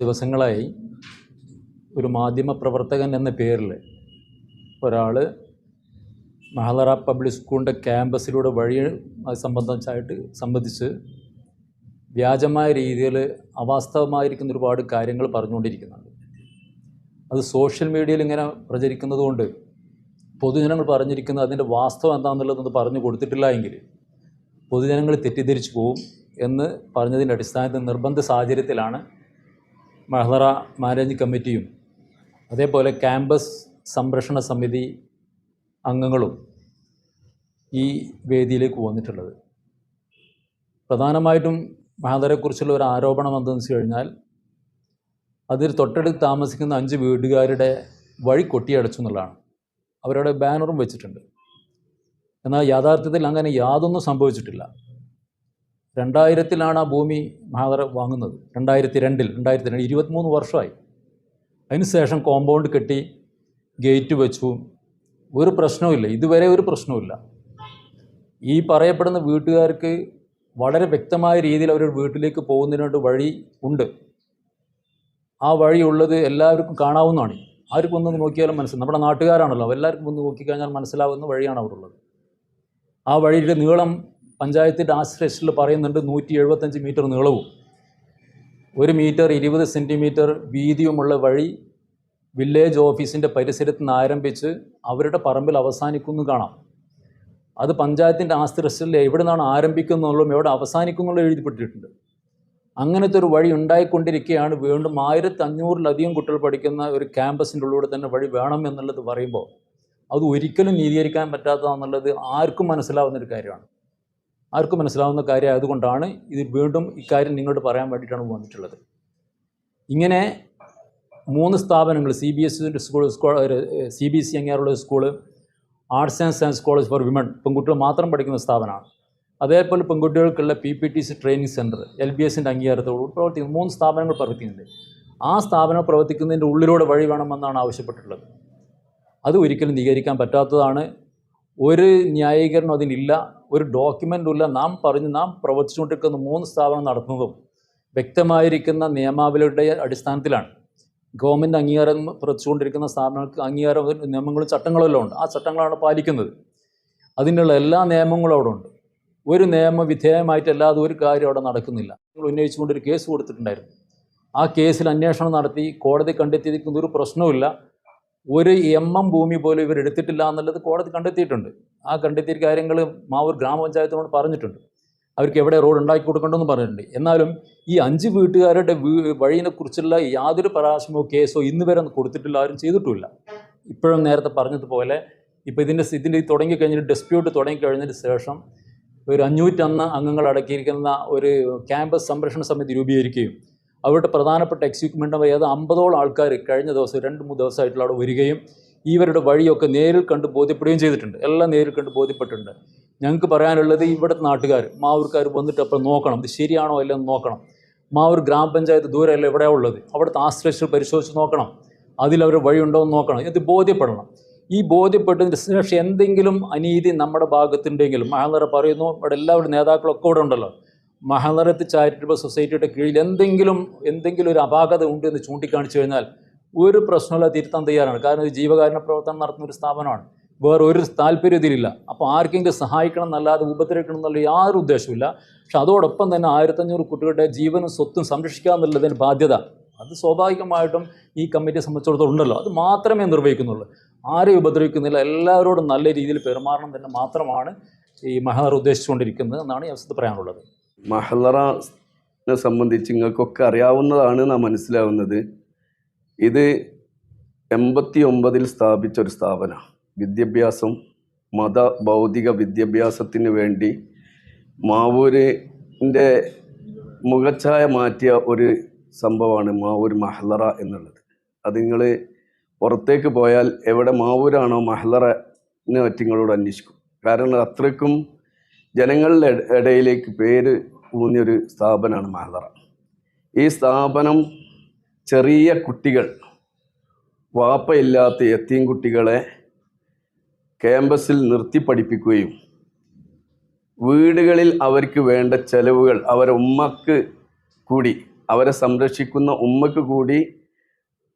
ദിവസങ്ങളായി ഒരു മാധ്യമ പ്രവർത്തകൻ എന്ന പേരിൽ ഒരാൾ മഹലറ പബ്ലിക് സ്കൂളിന്റെ ക്യാമ്പസിലൂടെ വഴി അത് സംബന്ധിച്ചായിട്ട് സംബന്ധിച്ച് വ്യാജമായ രീതിയിൽ അവാസ്തവമായിരിക്കുന്ന ഒരുപാട് കാര്യങ്ങൾ പറഞ്ഞുകൊണ്ടിരിക്കുന്നുണ്ട്. അത് സോഷ്യൽ മീഡിയയിൽ ഇങ്ങനെ പ്രചരിക്കുന്നതുകൊണ്ട് പൊതുജനങ്ങൾ പറഞ്ഞിരിക്കുന്നത് അതിന്റെ വാസ്തവം എന്താണെന്നുള്ളതൊന്ന് പറഞ്ഞു കൊടുത്തിട്ടില്ല എങ്കിൽ പൊതുജനങ്ങൾ തെറ്റിദ്ധരിച്ചു പോവും എന്ന് പറഞ്ഞതിന്റെ അടിസ്ഥാനത്തിൽ നിർബന്ധ സാഹചര്യത്തിലാണ് മഹളറ മാനേജ് കമ്മിറ്റിയും അതേപോലെ ക്യാമ്പസ് സംരക്ഷണ സമിതി അംഗങ്ങളും ഈ വേദിയിലേക്ക് വന്നിട്ടുള്ളത്. പ്രധാനമായിട്ടും മഹളറയെക്കുറിച്ചുള്ള ഒരു ആരോപണം എന്തെന്ന് വെച്ച് കഴിഞ്ഞാൽ അതിൽ തൊട്ടടുത്ത് താമസിക്കുന്ന അഞ്ച് വീടുകാരുടെ വഴി കൊട്ടിയടച്ചു എന്നുള്ളതാണ്. അവരുടെ ബാനറും വെച്ചിട്ടുണ്ട്. എന്നാൽ യാഥാർത്ഥ്യത്തിൽ അങ്ങനെ യാതൊന്നും സംഭവിച്ചിട്ടില്ല. രണ്ടായിരത്തിലാണ് ആ ഭൂമി മഹാദർ വാങ്ങുന്നത്. രണ്ടായിരത്തി രണ്ടിൽ രണ്ടായിരത്തി രണ്ട് ഇരുപത്തിമൂന്ന് വർഷമായി. അതിനുശേഷം കോമ്പൗണ്ട് കെട്ടി ഗേറ്റ് വെച്ചു. ഒരു പ്രശ്നവുമില്ല. ഇതുവരെ ഒരു പ്രശ്നവുമില്ല. ഈ പറയപ്പെടുന്ന വീട്ടുകാർക്ക് വളരെ വ്യക്തമായ രീതിയിൽ അവർ വീട്ടിലേക്ക് പോകുന്നതിനായിട്ട് വഴി ഉണ്ട്. ആ വഴി ഉള്ളത് എല്ലാവർക്കും കാണാവുന്നതാണ്. ആർക്കും ഒന്ന് നോക്കിയാലും മനസ്സിലാവും. നമ്മുടെ നാട്ടുകാരാണല്ലോ. എല്ലാവർക്കും ഒന്ന് നോക്കിക്കഴിഞ്ഞാൽ മനസ്സിലാവുന്ന വഴിയാണ് അവിടെ ഉള്ളത്. ആ വഴിയുടെ നീളം പഞ്ചായത്തിന്റെ ആശ്രയത്തിൽ പറയുന്നുണ്ട് നൂറ്റി എഴുപത്തഞ്ച് മീറ്റർ നീളവും ഒരു മീറ്റർ ഇരുപത് സെന്റിമീറ്റർ വീതിയുമുള്ള വഴി വില്ലേജ് ഓഫീസിന്റെ പരിസരത്ത് നിന്ന് ആരംഭിച്ച് അവരുടെ പറമ്പിൽ അവസാനിക്കുന്നു കാണാം. അത് പഞ്ചായത്തിന്റെ ആശ്രയത്തിൽ എവിടെ നിന്നാണ് ആരംഭിക്കുന്നുള്ളതും എവിടെ അവസാനിക്കുന്നുള്ള എഴുതിപ്പെട്ടിട്ടുണ്ട്. അങ്ങനത്തെ ഒരു വഴി ഉണ്ടായിക്കൊണ്ടിരിക്കുകയാണ്. വീണ്ടും ആയിരത്തി അഞ്ഞൂറിലധികം കുട്ടികൾ പഠിക്കുന്ന ഒരു ക്യാമ്പസിന്റെ ഉള്ളിലൂടെ തന്നെ വഴി വേണം എന്നുള്ളത് പറയുമ്പോൾ അത് ഒരിക്കലും നീതീകരിക്കാൻ പറ്റാത്തതാണെന്നുള്ളത് ആർക്കും മനസ്സിലാവുന്ന ഒരു കാര്യമാണ്. ആർക്കും മനസ്സിലാവുന്ന കാര്യം ആയതുകൊണ്ടാണ് ഇത് വീണ്ടും ഇക്കാര്യം നിങ്ങളോട് പറയാൻ വേണ്ടിയിട്ടാണ് വന്നിട്ടുള്ളത്. ഇങ്ങനെ മൂന്ന് സ്ഥാപനങ്ങൾ C B S school C B S C അങ്ങനെയുള്ള school arts and science college for women പെൺകുട്ടികൾ മാത്രം പഠിക്കുന്ന സ്ഥാപനമാണ്. അതേപോലെ പെൺകുട്ടികൾക്കുള്ള P P T C training centre L B എസിന്റെ അംഗീകാരത്തോട് പ്രവർത്തിക്കുന്നു. മൂന്ന് സ്ഥാപനങ്ങൾ പ്രവർത്തിക്കുന്നുണ്ട്. ആ സ്ഥാപനം പ്രവർത്തിക്കുന്നതിന്റെ ഉള്ളിലൂടെ വഴി വേണമെന്നാണ് ആവശ്യപ്പെട്ടിട്ടുള്ളത്. അത് ഒരിക്കലും നീകരിക്കാൻ പറ്റാത്തതാണ്. ഒരു ന്യായീകരണം അതിനില്ല ഒരു ഡോക്യുമെന്റും ഇല്ല. നാം പറഞ്ഞ് നാം പ്രവർത്തിച്ചുകൊണ്ടിരിക്കുന്ന മൂന്ന് സ്ഥാപനം നടത്തുന്നതും വ്യക്തമായിരിക്കുന്ന നിയമാവലിയുടെ അടിസ്ഥാനത്തിലാണ്. ഗവൺമെന്റ് അംഗീകാരം പ്രവർത്തിച്ചുകൊണ്ടിരിക്കുന്ന സ്ഥാപനങ്ങൾക്ക് അംഗീകാരം നിയമങ്ങളും ചട്ടങ്ങളും എല്ലാം ഉണ്ട്. ആ ചട്ടങ്ങളാണ് പാലിക്കുന്നത്. അതിനുള്ള എല്ലാ നിയമങ്ങളും അവിടെ ഉണ്ട്. ഒരു നിയമ വിധേയമായിട്ടല്ലാതെ ഒരു കാര്യം അവിടെ നടക്കുന്നില്ല. നിങ്ങൾ ഉന്നയിച്ചുകൊണ്ടൊരു കേസ് കൊടുത്തിട്ടുണ്ടായിരുന്നു. ആ കേസിൽ അന്വേഷണം നടത്തി കോടതി കണ്ടെത്തിയിരിക്കുന്ന ഒരു പ്രശ്നവുമില്ല. ഒരു എം എം ഭൂമി പോലും ഇവർ എടുത്തിട്ടില്ല എന്നുള്ളത് കോടതി കണ്ടെത്തിയിട്ടുണ്ട്. ആ കണ്ടെത്തിയ കാര്യങ്ങൾ മാവൂർ ഗ്രാമപഞ്ചായത്തിനോട് പറഞ്ഞിട്ടുണ്ട്. അവർക്ക് എവിടെ റോഡ് ഉണ്ടാക്കി കൊടുക്കണമെന്ന് പറഞ്ഞിട്ടുണ്ട്. എന്നാലും ഈ അഞ്ച് വീട്ടുകാരുടെ വഴിയെക്കുറിച്ചുള്ള യാതൊരു പരാമർശമോ കേസോ ഇന്ന് വരെ കൊടുത്തിട്ടില്ല ആരും ചെയ്തിട്ടുമില്ല. ഇപ്പോഴും നേരത്തെ പറഞ്ഞതുപോലെ ഇപ്പോൾ ഇതിന്റെ ഇതിന്റെ തുടങ്ങി കഴിഞ്ഞിട്ട് ഡിസ്പ്യൂട്ട് തുടങ്ങി കഴിഞ്ഞതിന് ശേഷം ഒരു അഞ്ഞൂറ്റൊന്ന് അംഗങ്ങൾ അടക്കിയിരിക്കുന്ന ഒരു ക്യാമ്പസ് സംരക്ഷണ സമിതി രൂപീകരിക്കുകയും അവരുടെ പ്രധാനപ്പെട്ട എക്സിക്യൂട്ടീവ് ഏത് അമ്പതോളം ആൾക്കാർ കഴിഞ്ഞ ദിവസം രണ്ട് മൂന്ന് ദിവസമായിട്ടുള്ള അവിടെ വരികയും ഇവരുടെ വഴിയൊക്കെ നേരിൽ കണ്ട് ബോധ്യപ്പെടുകയും ചെയ്തിട്ടുണ്ട്. എല്ലാം നേരിൽ കണ്ട് ബോധ്യപ്പെട്ടിട്ടുണ്ട്. ഞങ്ങൾക്ക് പറയാനുള്ളത് ഇവിടുത്തെ നാട്ടുകാർ മാവൂർക്കാർ വന്നിട്ട് അപ്പോൾ നോക്കണം ഇത് ശരിയാണോ അല്ലെന്ന് നോക്കണം. മാവൂർ ഗ്രാമപഞ്ചായത്ത് ദൂരമല്ല എവിടെയാണ് ഉള്ളത്? അവിടുത്തെ ആശ്രയിച്ച് പരിശോധിച്ച് നോക്കണം. അതിലവർ വഴിയുണ്ടോ എന്ന് നോക്കണം. ഇത് ബോധ്യപ്പെടണം. ഈ ബോധ്യപ്പെട്ടതിന് ശേഷം എന്തെങ്കിലും അനീതി നമ്മുടെ ഭാഗത്തുണ്ടെങ്കിലും മഹലറ പറയുന്നു ഇവിടെ എല്ലാവരുടെ നേതാക്കളൊക്കെ ഇവിടെ ഉണ്ടല്ലോ. മഹലറത്ത് ചാരിറ്റബിൾ സൊസൈറ്റിയുടെ കീഴിൽ എന്തെങ്കിലും എന്തെങ്കിലും ഒരു അപാകത ഉണ്ട് എന്ന് ചൂണ്ടിക്കാണിച്ചു കഴിഞ്ഞാൽ ഒരു പ്രശ്നമില്ല തിരുത്താൻ തയ്യാറാണ്. കാരണം ഇത് ജീവകാരുണ്യ പ്രവർത്തനം നടത്തുന്ന ഒരു സ്ഥാപനമാണ്. വേറെ ഒരു താല്പര്യം ഇതിലില്ല അപ്പോൾ ആർക്കെങ്കിലും സഹായിക്കണം എന്നല്ലാതെ ഉപദ്രവിക്കണം എന്നുള്ള യാതൊരു ഉദ്ദേശമില്ല പക്ഷെ അതോടൊപ്പം തന്നെ ആയിരത്തഞ്ഞൂറ് കുട്ടികളുടെ ജീവനും സ്വത്തും സംരക്ഷിക്കുക എന്നുള്ളതിന് ബാധ്യത. അത് സ്വാഭാവികമായിട്ടും ഈ കമ്മിറ്റിയെ സംബന്ധിച്ചിടത്തോളം ഉണ്ടല്ലോ. അത് മാത്രമേ നിർവഹിക്കുന്നുള്ളൂ. ആരെയും ഉപദ്രവിക്കുന്നില്ല. എല്ലാവരോടും നല്ല രീതിയിൽ പെരുമാറണം തന്നെ മാത്രമാണ് ഈ മഹാർ ഉദ്ദേശിച്ചുകൊണ്ടിരിക്കുന്നത് എന്നാണ് ഈ അവസ്ഥ പറയാനുള്ളത്. മഹളറിനെ സംബന്ധിച്ച് നിങ്ങൾക്കൊക്കെ അറിയാവുന്നതാണ് നാം മനസ്സിലാവുന്നത്. ഇത് എൺപത്തി ഒമ്പതിൽ സ്ഥാപിച്ച ഒരു സ്ഥാപനമാണ് വിദ്യാഭ്യാസം മത ഭൗതിക വിദ്യാഭ്യാസത്തിന് വേണ്ടി മാവൂരിന്റെ മുഖച്ഛായ മാറ്റിയ ഒരു സംഭവമാണ് മാവൂർ മഹ്ലറ എന്നുള്ളത്. അത് നിങ്ങൾ പുറത്തേക്ക് പോയാൽ എവിടെ മാവൂരാണോ മഹ്ലറിനെ പറ്റി നിങ്ങളോട് അന്വേഷിക്കും. കാരണം അത്രയ്ക്കും ജനങ്ങളുടെ ഇടയിലേക്ക് പേര് ഊന്നിയൊരു സ്ഥാപനമാണ് മാതറ ഈ സ്ഥാപനം ചെറിയ കുട്ടികൾ വാപ്പയില്ലാത്ത എത്തിയും കുട്ടികളെ ക്യാമ്പസിൽ നിർത്തി പഠിപ്പിക്കുകയും വീടുകളിൽ അവർക്ക് വേണ്ട ചെലവുകൾ അവരെ ഉമ്മക്ക് കൂടി അവരെ സംരക്ഷിക്കുന്ന ഉമ്മക്ക് കൂടി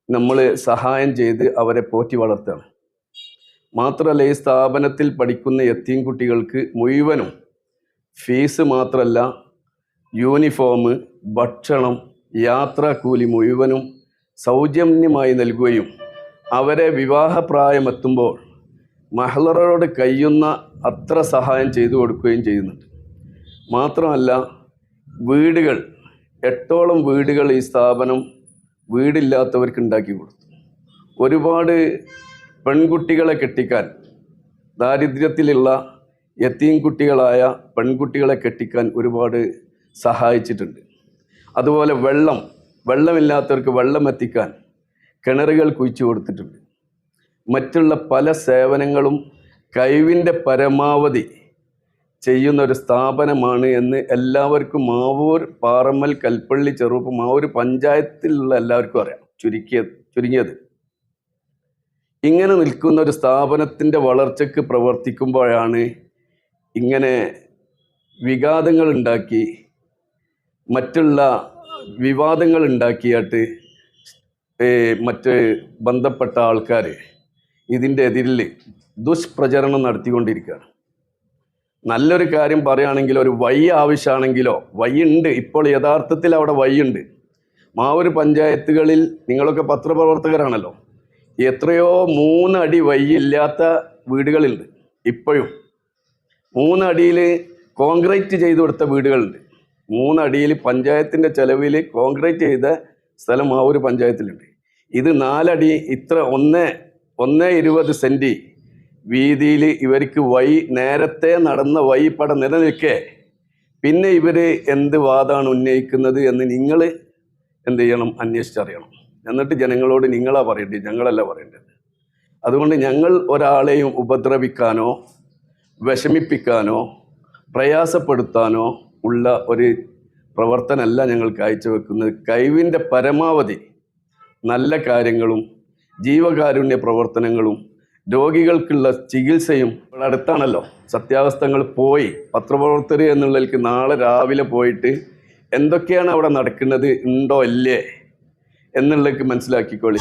നമ്മൾ സഹായം ചെയ്ത് അവരെ പോറ്റി വളർത്തണം. മാത്രമല്ല ഈ സ്ഥാപനത്തിൽ പഠിക്കുന്ന എത്തീം കുട്ടികൾക്ക് മുഴുവനും ഫീസ് മാത്രമല്ല യൂണിഫോം ഭക്ഷണം യാത്രാക്കൂലി മുഴുവനും സൗജന്യമായി നൽകുകയും അവരെ വിവാഹപ്രായമെത്തുമ്പോൾ മഹളറോട് കഴിയുന്ന അത്ര സഹായം ചെയ്തു കൊടുക്കുകയും ചെയ്യുന്നുണ്ട്. മാത്രമല്ല വീടുകൾ എട്ടോളം വീടുകൾ ഈ സ്ഥാപനം വീടില്ലാത്തവർക്ക് ഉണ്ടാക്കി കൊടുത്തു. ഒരുപാട് പെൺകുട്ടികളെ കെട്ടിക്കാൻ ദാരിദ്ര്യത്തിലുള്ള യത്തീം കുട്ടികളായ പെൺകുട്ടികളെ കെട്ടിക്കാൻ ഒരുപാട് സഹായിച്ചിട്ടുണ്ട്. അതുപോലെ വെള്ളം വെള്ളമില്ലാത്തവർക്ക് വെള്ളം എത്തിക്കാൻ കിണറുകൾ കുഴിച്ചു കൊടുത്തിട്ടുണ്ട്. മറ്റുള്ള പല സേവനങ്ങളും കഴിവിന്റെ പരമാവധി ചെയ്യുന്ന ഒരു സ്ഥാപനമാണ് എന്ന് എല്ലാവർക്കും മാവൂർ പാറമ്മൽ കൽപ്പള്ളി ചെറുപ്പ് മാവൂർ പഞ്ചായത്തിലുള്ള എല്ലാവർക്കും അറിയാം. ചുരുക്കിയ ചുരുങ്ങിയത്. ഇങ്ങനെ നിൽക്കുന്ന ഒരു സ്ഥാപനത്തിന്റെ വളർച്ചയ്ക്ക് പ്രവർത്തിക്കുമ്പോഴാണ് ഇങ്ങനെ വിഘാതങ്ങൾ ഉണ്ടാക്കി മറ്റുള്ള വിവാദങ്ങൾ ഉണ്ടാക്കിയിട്ട് മറ്റ് ബന്ധപ്പെട്ട ആൾക്കാർ ഇതിന്റെ എതിരിൽ ദുഷ്പ്രചരണം നടത്തിക്കൊണ്ടിരിക്കുകയാണ്. നല്ലൊരു കാര്യം പറയുകയാണെങ്കിൽ ഒരു വൈ ആവശ്യമാണെങ്കിലോ ഉണ്ട്. ഇപ്പോൾ യഥാർത്ഥത്തിൽ അവിടെ വൈ ഉണ്ട്. മാവൂര് പഞ്ചായത്തുകളിൽ നിങ്ങളൊക്കെ പത്രപ്രവർത്തകരാണല്ലോ. എത്രയോ മൂന്നടി വൈ ഇല്ലാത്ത വീടുകളുണ്ട് ഇപ്പോഴും. മൂന്നടിയിൽ കോൺക്രീറ്റ് ചെയ്തു കൊടുത്ത വീടുകളുണ്ട്. മൂന്നടിയിൽ പഞ്ചായത്തിന്റെ ചെലവിൽ കോൺക്രീറ്റ് ചെയ്ത സ്ഥലം ആ ഒരു പഞ്ചായത്തിലുണ്ട്. ഇത് നാലടി ഇത്ര ഒന്ന് ഒന്ന് ഇരുപത് സെന്റി വീതിയിൽ ഇവർക്ക് വൈ നേരത്തെ നടന്ന വൈ പടം നിലനിൽക്കേ. പിന്നെ ഇവർ എന്ത് വാദമാണ് ഉന്നയിക്കുന്നത് എന്ന് നിങ്ങൾ എന്ത് ചെയ്യണം അന്വേഷിച്ചറിയണം. എന്നിട്ട് ജനങ്ങളോട് നിങ്ങളാ പറയേണ്ടത് ഞങ്ങളല്ല പറയേണ്ടത്. അതുകൊണ്ട് ഞങ്ങൾ ഒരാളെയും ഉപദ്രവിക്കാനോ വിഷമിപ്പിക്കാനോ പ്രയാസപ്പെടുത്താനോ ഉള്ള ഒരു പ്രവർത്തനമല്ല ഞങ്ങൾ കാഴ്ചവെക്കുന്നത്. കഴിവിന്റെ പരമാവധി നല്ല കാര്യങ്ങളും ജീവകാരുണ്യ പ്രവർത്തനങ്ങളും രോഗികൾക്കുള്ള ചികിത്സയും ഇവിടെ അടുത്താണല്ലോ. സത്യാവസ്ഥകൾ പോയി. പത്രപ്രവർത്തകർ എന്നുള്ളതിലേക്ക് നാളെ രാവിലെ പോയിട്ട് എന്തൊക്കെയാണ് അവിടെ നടക്കുന്നത് ഉണ്ടോ ഇല്ലേ എന്നുള്ളതൊക്കെ മനസ്സിലാക്കിക്കോളി.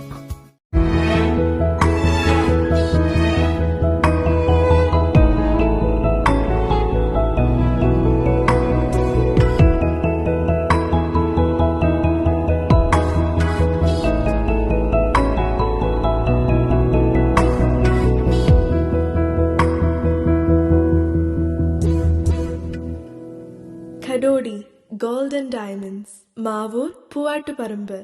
മാവൂർ പൂവാട്ടുപറമ്പ്